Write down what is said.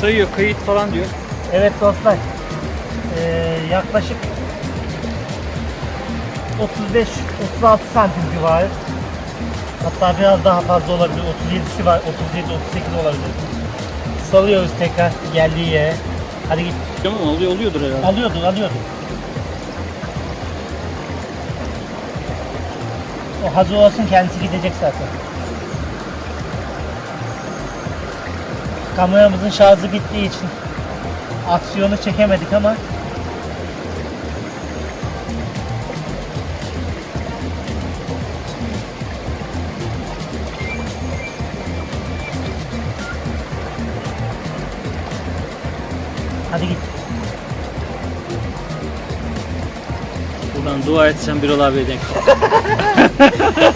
sayıyor kayıt falan diyor. Evet dostlar. Ee, yaklaşık 35-36 santim civarı. Hatta biraz daha fazla olabilir. 37'si var. 37-38 olabilir. Salıyoruz tekrar geldiği yere. Hadi git. Tamam oluyor oluyordur herhalde. Alıyordu, alıyordu. O hazır olsun kendisi gidecek zaten. Kameramızın şarjı bittiği için aksiyonu çekemedik ama Hadi git. Buradan dua etsen bir abiye denk.